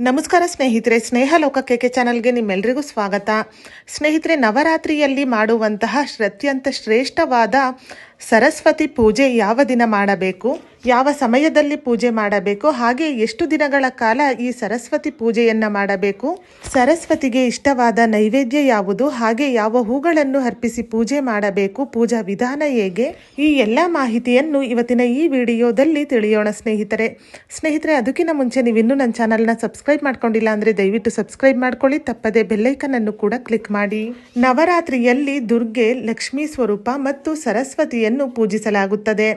ನಮಸ್ಕಾರ ಸ್ನೇಹಿತರೆ, ಸ್ನೇಹ ಲೋಕಕ್ಕೆ ಕೆ ಚಾನಲ್ಗೆ ನಿಮ್ಮೆಲ್ಲರಿಗೂ ಸ್ವಾಗತ. ಸ್ನೇಹಿತರೆ, ನವರಾತ್ರಿಯಲ್ಲಿ ಮಾಡುವಂತಹ ಅತ್ಯಂತ ಶ್ರೇಷ್ಠವಾದ ಸರಸ್ವತಿ ಪೂಜೆ ಯಾವ ದಿನ ಮಾಡಬೇಕು? ಯಾವ ಸಮಯದಲ್ಲಿ ಪೂಜೆ ಮಾಡಬೇಕು, ಹಾಗೆ ಎಷ್ಟು ದಿನಗಳ ಕಾಲ ಈ ಸರಸ್ವತಿ ಪೂಜೆಯನ್ನು ಮಾಡಬೇಕು? ಸರಸ್ವತಿಗೆ ಇಷ್ಟವಾದ ನೈವೇದ್ಯ ಯಾವುದು? ಹಾಗೆ ಯಾವ ಹೂಗಳನ್ನು ಅರ್ಪಿಸಿ ಪೂಜೆ ಮಾಡಬೇಕು? ಪೂಜಾ ವಿಧಾನ ಹೇಗೆ? ಈ ಎಲ್ಲ ಮಾಹಿತಿಯನ್ನು ಇವತ್ತಿನ ಈ ವಿಡಿಯೋದಲ್ಲಿ ತಿಳಿಯೋಣ ಸ್ನೇಹಿತರೆ. ಸ್ನೇಹಿತರೆ, ಅದಕ್ಕಿಂತ ಮುಂಚೆ ನೀವು ಇನ್ನೂ ನನ್ನ ಚಾನಲ್ನ ಸಬ್ಸ್ಕ್ರೈಬ್ ಮಾಡ್ಕೊಂಡಿಲ್ಲ ಅಂದರೆ ದಯವಿಟ್ಟು ಸಬ್ಸ್ಕ್ರೈಬ್ ಮಾಡ್ಕೊಳ್ಳಿ, ತಪ್ಪದೆ ಬೆಲ್ಲೈಕನನ್ನು ಕೂಡ ಕ್ಲಿಕ್ ಮಾಡಿ. ನವರಾತ್ರಿಯಲ್ಲಿ ದುರ್ಗೆ ಲಕ್ಷ್ಮೀ ಸ್ವರೂಪ ಮತ್ತು ಸರಸ್ವತಿಯನ್ನು ಪೂಜಿಸಲಾಗುತ್ತದೆ.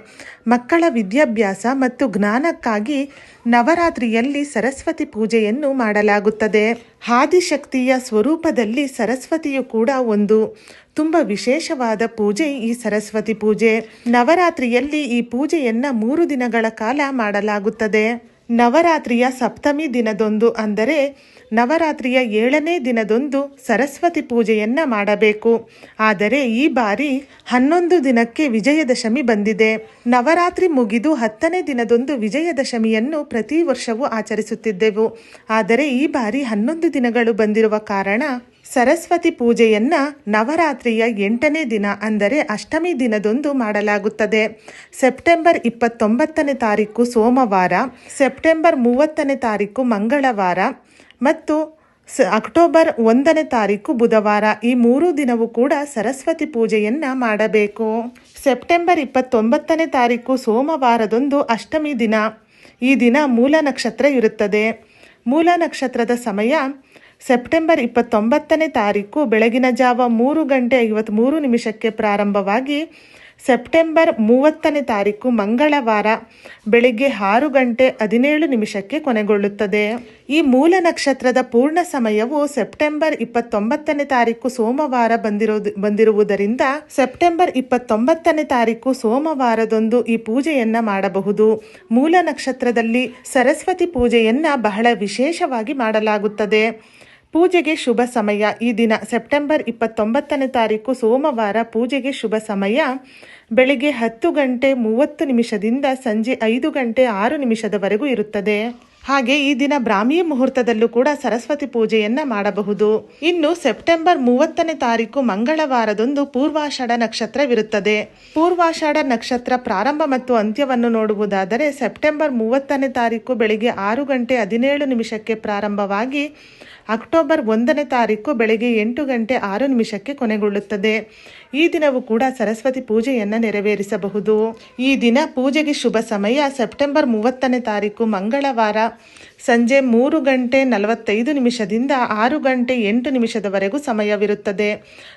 ಮಕ್ಕಳ ವಿದ್ಯಾಭ್ಯಾಸ ಮತ್ತು ಜ್ಞಾನಕ್ಕಾಗಿ ನವರಾತ್ರಿಯಲ್ಲಿ ಸರಸ್ವತಿ ಪೂಜೆಯನ್ನು ಮಾಡಲಾಗುತ್ತದೆ. ಆದಿಶಕ್ತಿಯ ಸ್ವರೂಪದಲ್ಲಿ ಸರಸ್ವತಿಯು ಕೂಡ ಒಂದು. ತುಂಬ ವಿಶೇಷವಾದ ಪೂಜೆ ಈ ಸರಸ್ವತಿ ಪೂಜೆ. ನವರಾತ್ರಿಯಲ್ಲಿ ಈ ಪೂಜೆಯನ್ನು ಮೂರು ದಿನಗಳ ಕಾಲ ಮಾಡಲಾಗುತ್ತದೆ. ನವರಾತ್ರಿಯ ಸಪ್ತಮಿ ದಿನದೊಂದು ಅಂದರೆ ನವರಾತ್ರಿಯ ಏಳನೇ ದಿನದೊಂದು ಸರಸ್ವತಿ ಪೂಜೆಯನ್ನು ಮಾಡಬೇಕು. ಆದರೆ ಈ ಬಾರಿ ಹನ್ನೊಂದು ದಿನಕ್ಕೆ ವಿಜಯದಶಮಿ ಬಂದಿದೆ. ನವರಾತ್ರಿ ಮುಗಿದು ಹತ್ತನೇ ದಿನದೊಂದು ವಿಜಯದಶಮಿಯನ್ನು ಪ್ರತಿ ವರ್ಷವೂ ಆಚರಿಸುತ್ತಿದ್ದೆವು. ಆದರೆ ಈ ಬಾರಿ ಹನ್ನೊಂದು ದಿನಗಳು ಬಂದಿರುವ ಕಾರಣ ಸರಸ್ವತಿ ಪೂಜೆಯನ್ನು ನವರಾತ್ರಿಯ ಎಂಟನೇ ದಿನ ಅಂದರೆ ಅಷ್ಟಮಿ ದಿನದೊಂದು ಮಾಡಲಾಗುತ್ತದೆ. ಸೆಪ್ಟೆಂಬರ್ ಇಪ್ಪತ್ತೊಂಬತ್ತನೇ ತಾರೀಕು ಸೋಮವಾರ, ಸೆಪ್ಟೆಂಬರ್ ಮೂವತ್ತನೇ ತಾರೀಕು ಮಂಗಳವಾರ ಮತ್ತು ಸ ಅಕ್ಟೋಬರ್ ಒಂದನೇ ತಾರೀಕು ಬುಧವಾರ. ಈ ಮೂರು ದಿನವೂ ಕೂಡ ಸರಸ್ವತಿ ಪೂಜೆಯನ್ನು ಮಾಡಬೇಕು. ಸೆಪ್ಟೆಂಬರ್ ಇಪ್ಪತ್ತೊಂಬತ್ತನೇ ತಾರೀಕು ಸೋಮವಾರದೊಂದು ಅಷ್ಟಮಿ ದಿನ. ಈ ದಿನ ಮೂಲ ನಕ್ಷತ್ರ ಇರುತ್ತದೆ. ಮೂಲ ನಕ್ಷತ್ರದ ಸಮಯ ಸೆಪ್ಟೆಂಬರ್ ಇಪ್ಪತ್ತೊಂಬತ್ತನೇ ತಾರೀಕು ಬೆಳಗಿನ ಜಾವ ಮೂರು ಗಂಟೆ ಐವತ್ತ್ಮೂರು ನಿಮಿಷಕ್ಕೆ ಪ್ರಾರಂಭವಾಗಿ ಸೆಪ್ಟೆಂಬರ್ ಮೂವತ್ತನೇ ತಾರೀಕು ಮಂಗಳವಾರ ಬೆಳಿಗ್ಗೆ ಆರು ಗಂಟೆ ಹದಿನೇಳು ನಿಮಿಷಕ್ಕೆ ಕೊನೆಗೊಳ್ಳುತ್ತದೆ. ಈ ಮೂಲ ನಕ್ಷತ್ರದ ಪೂರ್ಣ ಸಮಯವು ಸೆಪ್ಟೆಂಬರ್ ಇಪ್ಪತ್ತೊಂಬತ್ತನೇ ತಾರೀಕು ಸೋಮವಾರ ಬಂದಿರೋದು, ಬಂದಿರುವುದರಿಂದ ಸೆಪ್ಟೆಂಬರ್ ಇಪ್ಪತ್ತೊಂಬತ್ತನೇ ತಾರೀಕು ಸೋಮವಾರದೊಂದು ಈ ಪೂಜೆಯನ್ನ ಮಾಡಬಹುದು. ಮೂಲ ನಕ್ಷತ್ರದಲ್ಲಿ ಸರಸ್ವತಿ ಪೂಜೆಯನ್ನ ಬಹಳ ವಿಶೇಷವಾಗಿ ಮಾಡಲಾಗುತ್ತದೆ. ಪೂಜೆಗೆ ಶುಭ ಸಮಯ. ಈ ದಿನ ಸೆಪ್ಟೆಂಬರ್ ಇಪ್ಪತ್ತೊಂಬತ್ತನೇ ತಾರೀಕು ಸೋಮವಾರ ಪೂಜೆಗೆ ಶುಭ ಸಮಯ. ಬೆಳಿಗ್ಗೆ ಹತ್ತು ಗಂಟೆ ಮೂವತ್ತು ನಿಮಿಷದಿಂದ ಸಂಜೆ ಐದು ಗಂಟೆ ಆರು ನಿಮಿಷದವರೆಗೂ ಇರುತ್ತದೆ. ಹಾಗೆ ಈ ದಿನ ಬ್ರಾಹ್ಮಿ ಮುಹೂರ್ತದಲ್ಲೂ ಕೂಡ ಸರಸ್ವತಿ ಪೂಜೆಯನ್ನ ಮಾಡಬಹುದು. ಇನ್ನು ಸೆಪ್ಟೆಂಬರ್ ಮೂವತ್ತನೇ ತಾರೀಕು ಮಂಗಳವಾರದೊಂದು ಪೂರ್ವಾಷಾಢ ನಕ್ಷತ್ರವಿರುತ್ತದೆ. ಪೂರ್ವಾಷಾಢ ನಕ್ಷತ್ರ ಪ್ರಾರಂಭ ಮತ್ತು ಅಂತ್ಯವನ್ನು ನೋಡುವುದಾದರೆ ಸೆಪ್ಟೆಂಬರ್ ಮೂವತ್ತನೇ ತಾರೀಕು ಬೆಳಿಗ್ಗೆ ಆರು ಗಂಟೆ ಹದಿನೇಳು ನಿಮಿಷಕ್ಕೆ ಪ್ರಾರಂಭವಾಗಿ ಅಕ್ಟೋಬರ್ ಒಂದನೇ ತಾರೀಕು ಬೆಳಗ್ಗೆ ಎಂಟು ಗಂಟೆ ಆರು ನಿಮಿಷಕ್ಕೆ ಕೊನೆಗೊಳ್ಳುತ್ತದೆ. ಈ ದಿನವೂ ಕೂಡ ಸರಸ್ವತಿ ಪೂಜೆಯನ್ನು ನೆರವೇರಿಸಬಹುದು. ಈ ದಿನ ಪೂಜೆಗೆ ಶುಭ ಸಮಯ. ಸೆಪ್ಟೆಂಬರ್ ಮೂವತ್ತನೇ ತಾರೀಕು, ಮಂಗಳವಾರ. ಸಂಜೆ ಮೂರು ಗಂಟೆ ನಲವತ್ತೈದು ನಿಮಿಷದಿಂದ ಆರು ಗಂಟೆ ಎಂಟು ನಿಮಿಷದವರೆಗೂ ಸಮಯವಿರುತ್ತದೆ.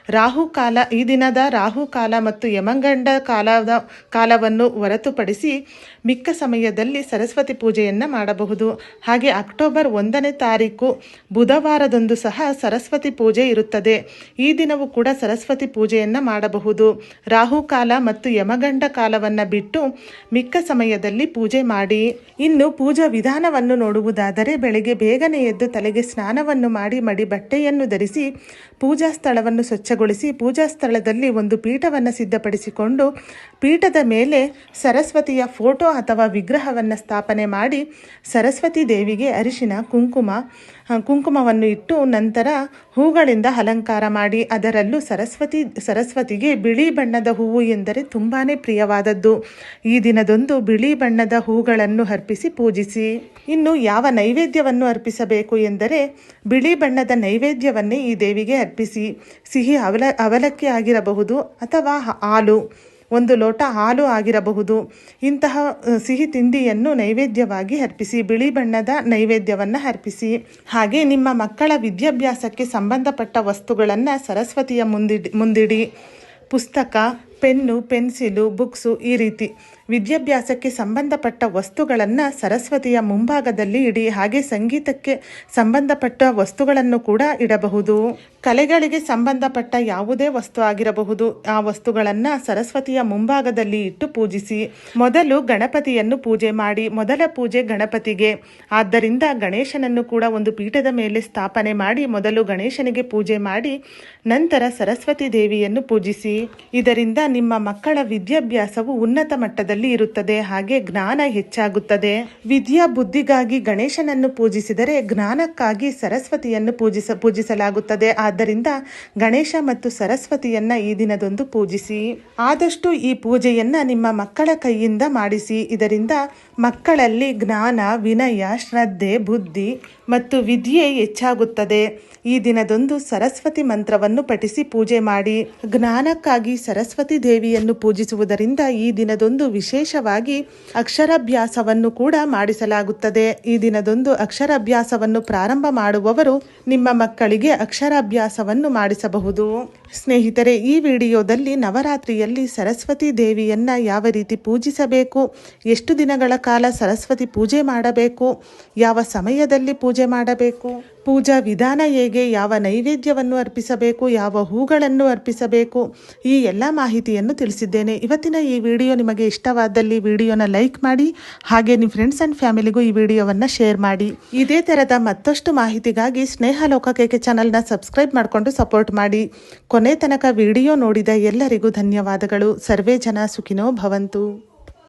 ರಾಹುಕಾಲ ಈ ದಿನದ ರಾಹುಕಾಲ ಮತ್ತು ಯಮಗಂಡ ಕಾಲದ ಕಾಲವನ್ನು ಹೊರತುಪಡಿಸಿ ಮಿಕ್ಕ ಸಮಯದಲ್ಲಿ ಸರಸ್ವತಿ ಪೂಜೆಯನ್ನು ಮಾಡಬಹುದು. ಹಾಗೆ ಅಕ್ಟೋಬರ್ ಒಂದನೇ ತಾರೀಕು ಬುಧವಾರದಂದು ಸಹ ಸರಸ್ವತಿ ಪೂಜೆ ಇರುತ್ತದೆ. ಈ ದಿನವೂ ಕೂಡ ಸರಸ್ವತಿ ಪೂಜೆಯನ್ನು ಮಾಡಬಹುದು. ರಾಹುಕಾಲ ಮತ್ತು ಯಮಗಂಡ ಕಾಲವನ್ನು ಬಿಟ್ಟು ಮಿಕ್ಕ ಸಮಯದಲ್ಲಿ ಪೂಜೆ ಮಾಡಿ. ಇನ್ನು ಪೂಜಾ ವಿಧಾನವನ್ನು ನೋಡುವುದಾದರೆ ಬೆಳಗ್ಗೆ ಬೇಗನೆ ಎದ್ದು ತಲೆಗೆ ಸ್ನಾನವನ್ನು ಮಾಡಿ ಮಡಿ ಬಟ್ಟೆಯನ್ನು ಧರಿಸಿ ಪೂಜಾ ಸ್ಥಳವನ್ನು ಸ್ವಚ್ಛಗೊಳಿಸಿ ಪೂಜಾ ಸ್ಥಳದಲ್ಲಿ ಒಂದು ಪೀಠವನ್ನು ಸಿದ್ಧಪಡಿಸಿಕೊಂಡು ಪೀಠದ ಮೇಲೆ ಸರಸ್ವತಿಯ ಫೋಟೋ ಅಥವಾ ವಿಗ್ರಹವನ್ನು ಸ್ಥಾಪನೆ ಮಾಡಿ ಸರಸ್ವತಿ ದೇವಿಗೆ ಅರಿಶಿನ, ಕುಂಕುಮ ಕುಂಕುಮವನ್ನು ಇಟ್ಟು ನಂತರ ಹೂಗಳಿಂದ ಅಲಂಕಾರ ಮಾಡಿ ಅದರಲ್ಲೂ ಸರಸ್ವತಿ, ಸರಸ್ವತಿಗೆ ಬಿಳಿ ಬಣ್ಣದ ಹೂವು ಎಂದರೆ ತುಂಬಾ ಪ್ರಿಯವಾದದ್ದು. ಈ ದಿನದೊಂದು ಬಿಳಿ ಬಣ್ಣದ ಹೂಗಳನ್ನು ಅರ್ಪಿಸಿ ಪೂಜಿಸಿ. ಇನ್ನು ಯಾವ ನೈವೇದ್ಯವನ್ನು ಅರ್ಪಿಸಬೇಕು ಎಂದರೆ ಬಿಳಿ ಬಣ್ಣದ ನೈವೇದ್ಯವನ್ನೇ ಈ ದೇವಿಗೆ ಅರ್ಪಿಸಿ, ಸಿಹಿ ಅವಲ, ಅವಲಕ್ಕಿ ಆಗಿರಬಹುದು ಅಥವಾ ಹಾಲು, ಒಂದು ಲೋಟ ಹಾಲು ಆಗಿರಬಹುದು. ಇಂತಹ ಸಿಹಿ ತಿಂಡಿಯನ್ನು ನೈವೇದ್ಯವಾಗಿ ಅರ್ಪಿಸಿ, ಬಿಳಿ ಬಣ್ಣದ ನೈವೇದ್ಯವನ್ನು ಅರ್ಪಿಸಿ. ಹಾಗೆ ನಿಮ್ಮ ಮಕ್ಕಳ ವಿದ್ಯಾಭ್ಯಾಸಕ್ಕೆ ಸಂಬಂಧಪಟ್ಟ ವಸ್ತುಗಳನ್ನು ಸರಸ್ವತಿಯ ಮುಂದಿಡಿ ಮುಂದಿಡಿ. ಪುಸ್ತಕ ಪೆನ್ನು, ಪೆನ್ಸಿಲು, ಬುಕ್ಸು ಈ ರೀತಿ. ವಿದ್ಯಾಭ್ಯಾಸಕ್ಕೆ ಸಂಬಂಧಪಟ್ಟ ವಸ್ತುಗಳನ್ನು ಸರಸ್ವತಿಯ ಮುಂಭಾಗದಲ್ಲಿ ಇಡಿ, ಹಾಗೆ ಸಂಗೀತಕ್ಕೆ ಸಂಬಂಧಪಟ್ಟ ವಸ್ತುಗಳನ್ನು ಕೂಡ ಇಡಬಹುದು. ಕಲೆಗಳಿಗೆ ಸಂಬಂಧಪಟ್ಟ ಯಾವುದೇ ವಸ್ತು ಆಗಿರಬಹುದು. ಆ ವಸ್ತುಗಳನ್ನು ಸರಸ್ವತಿಯ ಮುಂಭಾಗದಲ್ಲಿ ಇಟ್ಟು ಪೂಜಿಸಿ. ಮೊದಲು ಗಣಪತಿಯನ್ನು ಪೂಜೆ ಮಾಡಿ, ಮೊದಲ ಪೂಜೆ ಗಣಪತಿಗೆ. ಆದ್ದರಿಂದ ಗಣೇಶನನ್ನು ಕೂಡ ಒಂದು ಪೀಠದ ಮೇಲೆ ಸ್ಥಾಪನೆ ಮಾಡಿ, ಮೊದಲು ಗಣೇಶನಿಗೆ ಪೂಜೆ ಮಾಡಿ, ನಂತರ ಸರಸ್ವತಿ ದೇವಿಯನ್ನು ಪೂಜಿಸಿ. ಇದರಿಂದ ನಿಮ್ಮ ಮಕ್ಕಳ ವಿದ್ಯಾಭ್ಯಾಸವು ಉನ್ನತ ಮಟ್ಟದಲ್ಲಿ ಇರುತ್ತದೆ, ಹಾಗೆ ಜ್ಞಾನ ಹೆಚ್ಚಾಗುತ್ತದೆ. ವಿದ್ಯಾ ಬುದ್ಧಿಗಾಗಿ ಗಣೇಶನನ್ನು ಪೂಜಿಸಿದರೆ ಜ್ಞಾನಕ್ಕಾಗಿ ಸರಸ್ವತಿಯನ್ನು ಪೂಜಿಸ, ಪೂಜಿಸಲಾಗುತ್ತದೆ. ಆದ್ದರಿಂದ ಗಣೇಶ ಮತ್ತು ಸರಸ್ವತಿಯನ್ನ ಈ ದಿನದಂದು ಪೂಜಿಸಿ. ಆದಷ್ಟು ಈ ಪೂಜೆಯನ್ನ ನಿಮ್ಮ ಮಕ್ಕಳ ಕೈಯಿಂದ ಮಾಡಿಸಿ. ಇದರಿಂದ ಮಕ್ಕಳಲ್ಲಿ ಜ್ಞಾನ, ವಿನಯ, ಶ್ರದ್ಧೆ, ಬುದ್ಧಿ ಮತ್ತು ವಿದ್ಯೆ ಹೆಚ್ಚಾಗುತ್ತದೆ. ಈ ದಿನದೊಂದು ಸರಸ್ವತಿ ಮಂತ್ರವನ್ನು ಪಠಿಸಿ ಪೂಜೆ ಮಾಡಿ. ಜ್ಞಾನಕ್ಕಾಗಿ ಸರಸ್ವತಿ ದೇವಿಯನ್ನು ಪೂಜಿಸುವುದರಿಂದ ಈ ದಿನದೊಂದು ವಿಶೇಷವಾಗಿ ಅಕ್ಷರಾಭ್ಯಾಸವನ್ನು ಕೂಡ ಮಾಡಿಸಲಾಗುತ್ತದೆ. ಈ ದಿನದೊಂದು ಅಕ್ಷರಾಭ್ಯಾಸವನ್ನು ಪ್ರಾರಂಭ ಮಾಡುವವರು ನಿಮ್ಮ ಮಕ್ಕಳಿಗೆ ಅಕ್ಷರಾಭ್ಯಾಸವನ್ನು ಮಾಡಿಸಬಹುದು. ಸ್ನೇಹಿತರೆ, ಈ ವಿಡಿಯೋದಲ್ಲಿ ನವರಾತ್ರಿಯಲ್ಲಿ ಸರಸ್ವತಿ ದೇವಿಯನ್ನ ಯಾವ ರೀತಿ ಪೂಜಿಸಬೇಕು, ಎಷ್ಟು ದಿನಗಳ ಕಾಲ ಸರಸ್ವತಿ ಪೂಜೆ ಮಾಡಬೇಕು, ಯಾವ ಸಮಯದಲ್ಲಿ ಪೂಜೆ ಮಾಡಬೇಕು? ಪೂಜಾ ವಿಧಾನ ಹೇಗೆ, ಯಾವ ನೈವೇದ್ಯವನ್ನು ಅರ್ಪಿಸಬೇಕು, ಯಾವ ಹೂಗಳನ್ನು ಅರ್ಪಿಸಬೇಕು, ಈ ಎಲ್ಲ ಮಾಹಿತಿಯನ್ನು ತಿಳಿಸಿದ್ದೇನೆ. ಇವತ್ತಿನ ಈ ವಿಡಿಯೋ ನಿಮಗೆ ಇಷ್ಟವಾದಲ್ಲಿ ವಿಡಿಯೋನ ಲೈಕ್ ಮಾಡಿ, ಹಾಗೆ ನಿಮ್ಮ ಫ್ರೆಂಡ್ಸ್ ಆ್ಯಂಡ್ ಫ್ಯಾಮಿಲಿಗೂ ಈ ವಿಡಿಯೋವನ್ನು ಶೇರ್ ಮಾಡಿ. ಇದೇ ಥರದ ಮತ್ತಷ್ಟು ಮಾಹಿತಿಗಾಗಿ ಸ್ನೇಹ ಲೋಕ ಕೇಕೆ ಚಾನಲ್ನ ಸಬ್ಸ್ಕ್ರೈಬ್ ಮಾಡಿಕೊಂಡು ಸಪೋರ್ಟ್ ಮಾಡಿ. ಕೊನೆ ತನಕ ವಿಡಿಯೋ ನೋಡಿದ ಎಲ್ಲರಿಗೂ ಧನ್ಯವಾದಗಳು. ಸರ್ವೇ ಜನ ಸುಖಿನೋ ಭವಂತು.